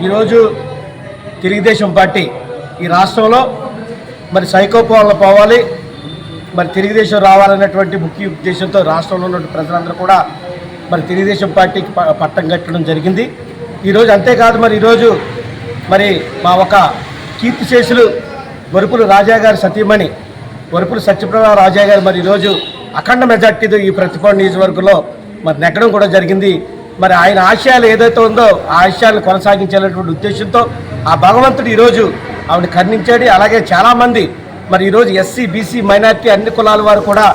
ఈరోజు తెలుగుదేశం పార్టీ ఈ రాష్ట్రంలో మరి సైకోపాలన పోవాలి మరి తెలుగుదేశం రావాలనేటువంటి ముఖ్య ఉద్దేశంతో రాష్ట్రంలో ఉన్న ప్రజలందరూ కూడా మరి తెలుగుదేశం పార్టీకి ప- పట్టం కట్టడం జరిగింది. ఈరోజు అంతేకాదు మరి ఈరోజు మరి మా ఒక కీర్తిశేషులు వరుపులు రాజా గారి సతీమణి వరుపులు సత్యప్రభా రాజా గారు మరి ఈరోజు అఖండ మెజార్టీతో ఈ ప్రతిపాడు నియోజకవర్గంలో మరి నెగ్గడం కూడా జరిగింది. మరి ఆయన ఆశయాలు ఏదైతే ఉందో ఆ ఆశయాలను కొనసాగించాలనేటువంటి ఉద్దేశంతో ఆ భగవంతుడు ఈరోజు ఆవిడ ఖండించాడు అలాగే చాలామంది మరి ఈరోజు ఎస్సీ బీసీ మైనార్టీ అన్ని కులాల వారు కూడా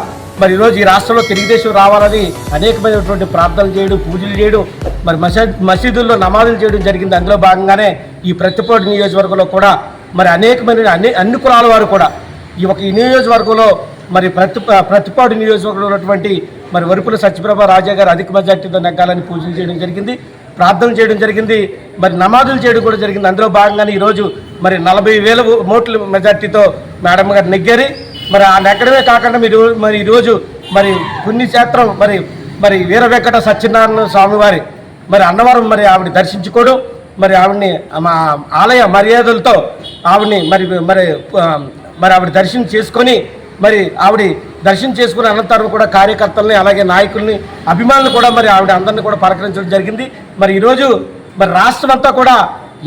మరి ఈరోజు ఈ రాష్ట్రంలో తెలుగుదేశం రావాలని అనేకమైనటువంటి ప్రార్థనలు చేయడం పూజలు చేయడం మరి మసీద్ మసీదుల్లో నమాజులు చేయడం జరిగింది. అందులో భాగంగానే ఈ ప్రతిపోటు నియోజకవర్గంలో కూడా మరి అనేకమైన అన్ని అన్ని కులాల వారు కూడా ఈ ఒక ఈ నియోజకవర్గంలో మరి ప్రతి ప్రతిపాడు నియోజకవర్గంలో ఉన్నటువంటి మరి వరుపుల సత్యప్రభ రాజా గారు అధిక మెజార్టీతో నెగ్గాలని పూజలు చేయడం జరిగింది ప్రార్థనలు చేయడం జరిగింది మరి నమాజులు చేయడం కూడా జరిగింది. అందులో భాగంగానే ఈరోజు మరి నలభై వేల ఓట్ల మెజార్టీతో మేడం గారు నెగ్గారు. మరి ఆ నెగ్గడమే కాకుండా మీరు మరి ఈరోజు మరి పుణ్యక్షేత్రం మరి మరి వీర వెంకట సత్యనారాయణ స్వామివారి మరి అన్నవరం మరి ఆవిడ దర్శించుకోవడం మరి ఆవిడని మా ఆలయ మర్యాదలతో ఆవిడని మరి మరి మరి ఆవిడ దర్శనం చేసుకొని మరి ఆవిడ దర్శనం చేసుకుని అనంతరం కూడా కార్యకర్తల్ని అలాగే నాయకుల్ని అభిమానులు కూడా మరి ఆవిడ అందరిని కూడా పలకరించడం జరిగింది. మరి ఈరోజు మరి రాష్ట్రం అంతా కూడా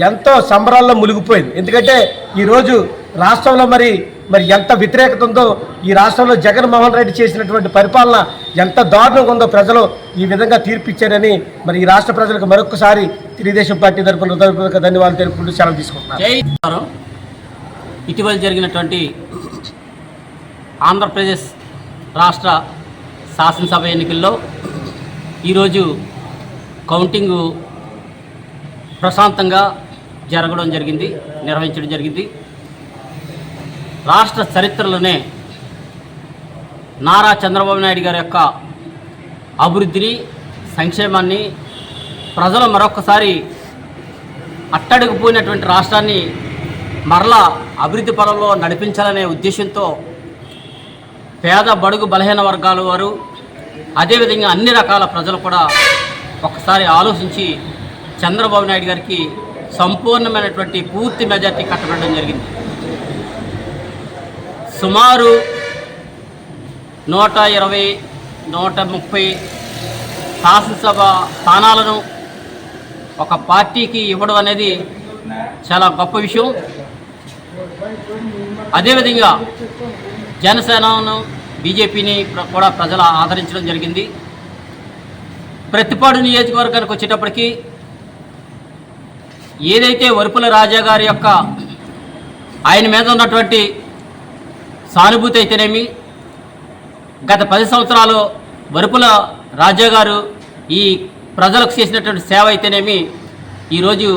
ఎంతో సంబరాల్లో మునిగిపోయింది. ఎందుకంటే ఈరోజు రాష్ట్రంలో మరి మరి ఎంత వ్యతిరేకత ఉందో ఈ రాష్ట్రంలో జగన్మోహన్ రెడ్డి చేసినటువంటి పరిపాలన ఎంత దారుణంగా ఉందో ప్రజలు ఈ విధంగా తీర్పిచ్చారని మరి ఈ రాష్ట్ర ప్రజలకు మరొకసారి తెలుగుదేశం పార్టీ తరపున హృదయపూర్వక ధన్యవాదాలు తెలుపుకుంటూ సెలవు తీసుకుంటున్నారు ఇటీవల జరిగినటువంటి ఆంధ్రప్రదేశ్ రాష్ట్ర శాసనసభ ఎన్నికల్లో ఈరోజు కౌంటింగు ప్రశాంతంగా జరగడం జరిగింది నిర్వహించడం జరిగింది. రాష్ట్ర చరిత్రలోనే నారా చంద్రబాబు నాయుడు గారి యొక్క అభివృద్ధిని సంక్షేమాన్ని ప్రజలు మరొకసారి అట్టడుగుపోయినటువంటి రాష్ట్రాన్ని మరలా అభివృద్ధి పరంలో నడిపించాలనే ఉద్దేశంతో పేద బడుగు బలహీన వర్గాల వారు అదేవిధంగా అన్ని రకాల ప్రజలు కూడా ఒకసారి ఆలోచించి చంద్రబాబు నాయుడు గారికి సంపూర్ణమైనటువంటి పూర్తి మెజార్టీ కట్టబడడం జరిగింది. సుమారు నూట ఇరవై నూట ముప్పై శాసనసభ స్థానాలను ఒక పార్టీకి ఇవ్వడం అనేది చాలా గొప్ప విషయం. అదేవిధంగా జనసేనను బీజేపీని కూడా ప్రజలు ఆదరించడం జరిగింది. ప్రతిపాడు నియోజకవర్గానికి వచ్చేటప్పటికీ ఏదైతే వరుపుల రాజా గారి యొక్క ఆయన మీద ఉన్నటువంటి సానుభూతి అయితేనేమి గత పది సంవత్సరాలు వరుపుల రాజా గారు ఈ ప్రజలకు చేసినటువంటి సేవ అయితేనేమి ఈరోజు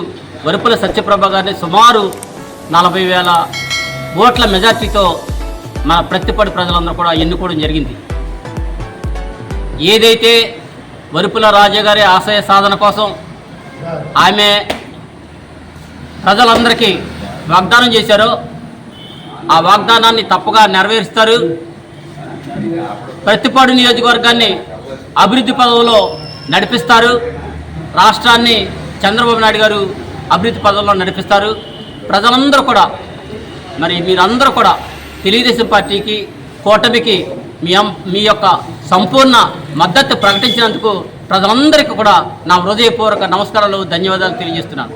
వరుపుల సత్యప్రభ గారిని సుమారు నలభై వేల ఓట్ల మెజార్టీతో మన ప్రతిపడి ప్రజలందరూ కూడా ఎన్నుకోవడం జరిగింది. ఏదైతే వరుపుల రాజా గారి ఆశయ సాధన కోసం ఆమె ప్రజలందరికీ వాగ్దానం చేశారో ఆ వాగ్దానాన్ని తప్పగా నెరవేరుస్తారు. ప్రతిపాడు నియోజకవర్గాన్ని అభివృద్ధి పదవిలో నడిపిస్తారు. రాష్ట్రాన్ని చంద్రబాబు నాయుడు గారు అభివృద్ధి పదవిలో నడిపిస్తారు. ప్రజలందరూ కూడా మరి మీరందరూ కూడా తెలుగుదేశం పార్టీకి కూటమికి మీ మీ యొక్క సంపూర్ణ మద్దతు ప్రకటించినందుకు ప్రజలందరికీ కూడా నా హృదయపూర్వక నమస్కారాలు ధన్యవాదాలు తెలియజేస్తున్నాను.